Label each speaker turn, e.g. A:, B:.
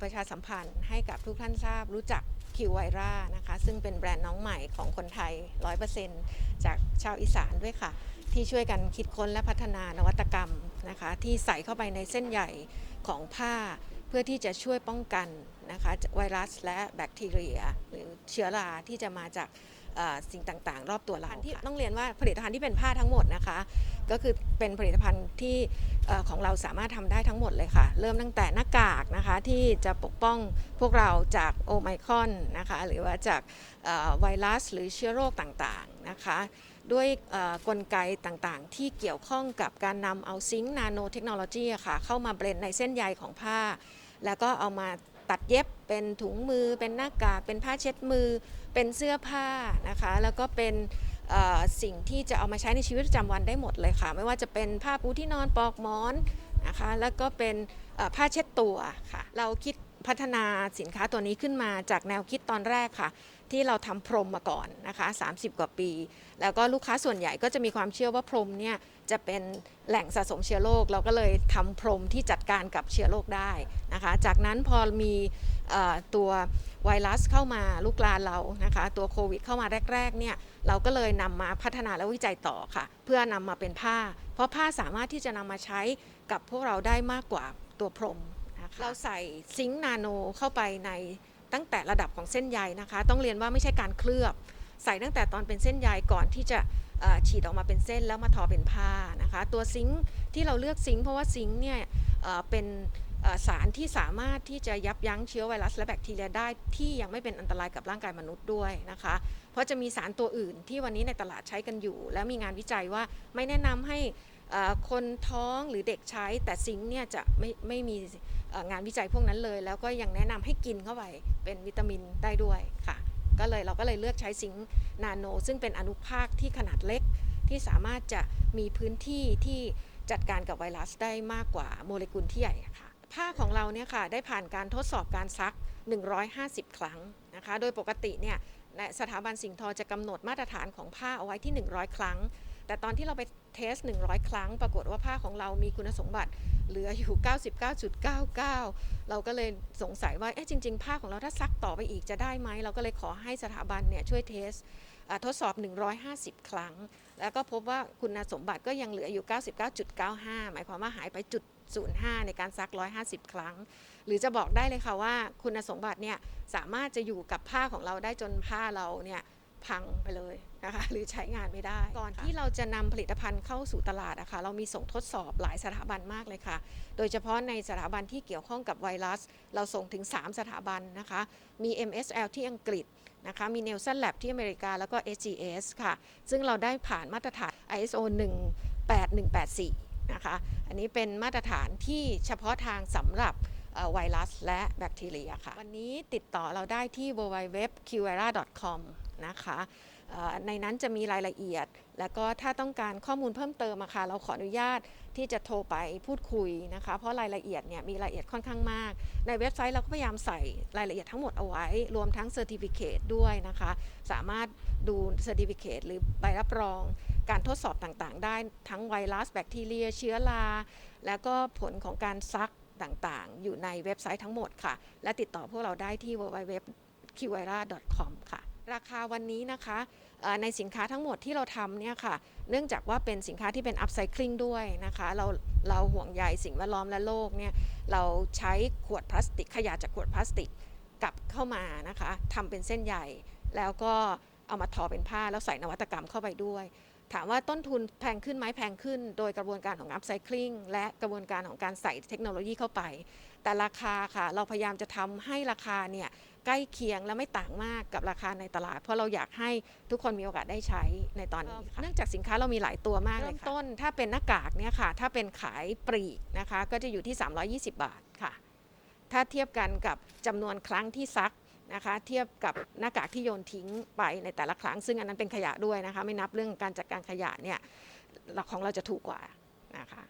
A: ประชาสัมพันธ์ให้กับทุกท่านทราบรู้จักคิวไวรานะคะ ซึ่งเป็นแบรนด์น้องใหม่ของคนไทย 100%จากชาวอีสานด้วยค่ะ ที่ช่วยกันคิดค้นและพัฒนานวัตกรรมนะคะ ที่ใส่เข้าไปในเส้นใหญ่ของผ้า เพื่อที่จะช่วยป้องกันนะคะไวรัสและแบคทีเรีย หรือเชื้อราที่จะมาจาก สิ่งต่างๆ รอบตัวเราที่ต้องเรียนว่าผลิตภัณฑ์ที่เป็นผ้าทั้งหมดนะคะ ก็คือเป็นผลิตภัณฑ์ที่เอ่อของเราสามารถทำได้ทั้งหมดเลยค่ะ เริ่มตั้งแต่หน้ากากนะคะที่จะปกป้องพวกเราจากโอไมครอนนะคะหรือว่าจากเอ่อไวรัสหรือเชื้อโรคต่างๆนะคะด้วยเอ่อกลไกต่างๆ ที่เกี่ยวข้องกับการนำเอาซิงค์นาโนเทคโนโลยีค่ะเข้ามาเบรนในเส้นใยของผ้า แล้วก็เอามา ตัดเย็บเป็นถุงมือ เป็นหน้ากากเป็นผ้าเช็ดมือ เป็นเสื้อผ้านะคะ แล้วก็เป็นสิ่งที่จะเอามาใช้ในชีวิตประจำวันได้หมดเลยค่ะ ไม่ว่าจะเป็นผ้าปูที่นอนปลอกหมอนนะคะ แล้วก็เป็นผ้าเช็ดตัวค่ะ เราคิด พัฒนาสินค้าตัวนี้ขึ้นมาจากแนวคิดตอนแรกค่ะ ที่เราทำพรมมาก่อนนะคะ 30 กว่าปี แล้วก็ลูกค้าส่วนใหญ่ก็จะมีความเชื่อว่าพรมเนี่ยจะเป็นแหล่งสะสมเชื้อโรคเราก็เลยทำพรมที่จัดการกับเชื้อโรคได้นะคะ จากนั้นพอมีตัวไวรัสเข้ามาลุกลานเรานะคะ ตัวโควิดเข้ามาแรกๆเนี่ยเราก็เลยนำมาพัฒนาและวิจัยต่อค่ะ เพื่อนำมาเป็นผ้า เพราะผ้าสามารถที่จะนำมาใช้กับพวกเราได้มากกว่าตัวพรม นะคะเราใส่ซิงค์นาโนเข้าไปในตั้งแต่ระดับของเส้นใยนะคะ ต้องเรียนว่าไม่ใช่การเคลือบ ใส่ตั้งแต่ตอนเป็นเส้นใยก่อนที่จะฉีดออกมาเป็นเส้นแล้วมาทอเป็นผ้านะคะ ตัวซิงค์ที่เราเลือกซิงค์เพราะว่าซิงค์เนี่ยเป็นสารที่สามารถที่จะยับยั้งเชื้อไวรัสและแบคทีเรียได้ที่ยังไม่เป็นอันตรายกับร่างกายมนุษย์ด้วยนะคะ เพราะจะมีสารตัวอื่นที่วันนี้ในตลาดใช้กันอยู่ และมีงานวิจัยว่าไม่แนะนำให้คนท้องหรือเด็กใช้แต่ซิงค์เนี่ยจะไม่ไม่มี งานวิจัยพวกนั้นเลย แล้วก็ยังแนะนำให้กินเข้าไปเป็นวิตามินได้ด้วยค่ะ ก็เลยเราก็เลยเลือกใช้ซิงค์นาโน ซึ่งเป็นอนุภาคที่ขนาดเล็ก ที่สามารถจะมีพื้นที่ที่จัดการกับไวรัสได้มากกว่าโมเลกุลที่ใหญ่ค่ะผ้าของเราเนี่ยค่ะได้ผ่านการทดสอบการซัก 150 ครั้งนะคะ โดยปกติเนี่ยในสถาบันสิ่งทอจะกำหนดมาตรฐานของผ้าเอาไว้ที่ 100 ครั้ง แต่ตอนที่เราไป เทส 100 ครั้ง ปรากฏว่าผ้าของเรามีคุณสมบัติเหลืออยู่ 99.99 เราก็เลยสงสัยว่าเอ๊ะจริง ๆ ผ้าของเราถ้าซักต่อไปอีกจะได้ไหม เราก็เลยขอให้สถาบันเนี่ยช่วยเทสอ่าทดสอบ 150 ครั้ง แล้วก็พบว่าคุณสมบัติก็ยังเหลืออยู่ 99.95 หมายความว่าหายไปจุด05 ในการซัก 150 ครั้ง หรือจะบอกได้เลยค่ะว่าคุณสมบัติเนี่ยสามารถจะอยู่กับผ้าของเราได้จนผ้าเราเนี่ย พังไปเลยนะคะหรือใช้งานไม่ได้ ก่อนที่เราจะนำผลิตภัณฑ์เข้าสู่ตลาดอะคะเรามีส่งทดสอบหลายสถาบันมากเลยค่ะ โดยเฉพาะในสถาบันที่เกี่ยวข้องกับไวรัส เราส่งถึง 3 สถาบันนะคะมี MSL ที่อังกฤษนะคะมี Nelson Lab ที่อเมริกาแล้วก็ SGS ค่ะ ซึ่งเราได้ผ่านมาตรฐาน ISO 18184นะคะอันนี้เป็นมาตรฐานที่เฉพาะทางสำหรับเอ่อไวรัสและแบคทีเรียค่ะ วันนี้ติดต่อเราได้ที่ www.qera.com นะคะในนั้นจะมีรายละเอียด แล้วก็ถ้าต้องการข้อมูลเพิ่มเติมอะค่ะเราขออนุญาตที่จะโทรไปพูดคุยนะคะ เพราะรายละเอียดเนี่ยมีรายละเอียดค่อนข้างมาก ในเว็บไซต์เราก็พยายามใส่รายละเอียดทั้งหมดเอาไว้ รวมทั้งเซอร์ติฟิเคด้วยนะคะ สามารถดูเซอร์ติฟิเคตหรือใบรับรองการทดสอบต่างๆ ได้ทั้งไวรัสแบคทีเรีย เชื้อราแล้วก็ผลของการซักต่างๆ อยู่ในเว็บไซต์ทั้งหมดค่ะ และติดต่อพวกเราได้ที่ www.qira.com ค่ะ ราคาวันนี้นะคะในสินค้าทั้งหมดที่เราทำเนี่ยค่ะ เนื่องจากว่าเป็นสินค้าที่เป็น upcycling ด้วยนะคะ เราเราห่วงใยสิ่งแวดล้อมและโลกเนี่ย เราใช้ขวดพลาสติก ขยะจากขวดพลาสติกกลับเข้ามานะคะทำเป็นเส้นใหญ่ แล้วก็เอามาทอเป็นผ้าแล้วใส่นวัตกรรมเข้าไปด้วย ถามว่าต้นทุนแพงขึ้นไหมแพงขึ้น โดยกระบวนการของ upcycling และกระบวนการของการใส่เทคโนโลยีเข้าไป แต่ราคาค่ะ เราพยายามจะทำให้ราคาเนี่ยใกล้เคียงและไม่ต่างมากกับราคาในตลาด เพราะเราอยากให้ทุกคนมีโอกาสได้ใช้ในตอนนี้ค่ะเนื่องจากสินค้าเรามีหลายตัวมากเลยค่ะเริ่มต้น ถ้าเป็นหน้ากากเนี่ยค่ะ ถ้าเป็นขายปลีกนะคะ ก็จะอยู่ที่ 320 บาทค่ะ ถ้าเทียบกันกับจำนวนครั้งที่ซักนะคะเทียบกับหน้ากากที่โยนทิ้งไปในแต่ละครั้ง ซึ่งอันนั้นเป็นขยะด้วยนะคะ ไม่นับเรื่องการจัดการขยะเนี่ยของเราจะถูกกว่านะคะ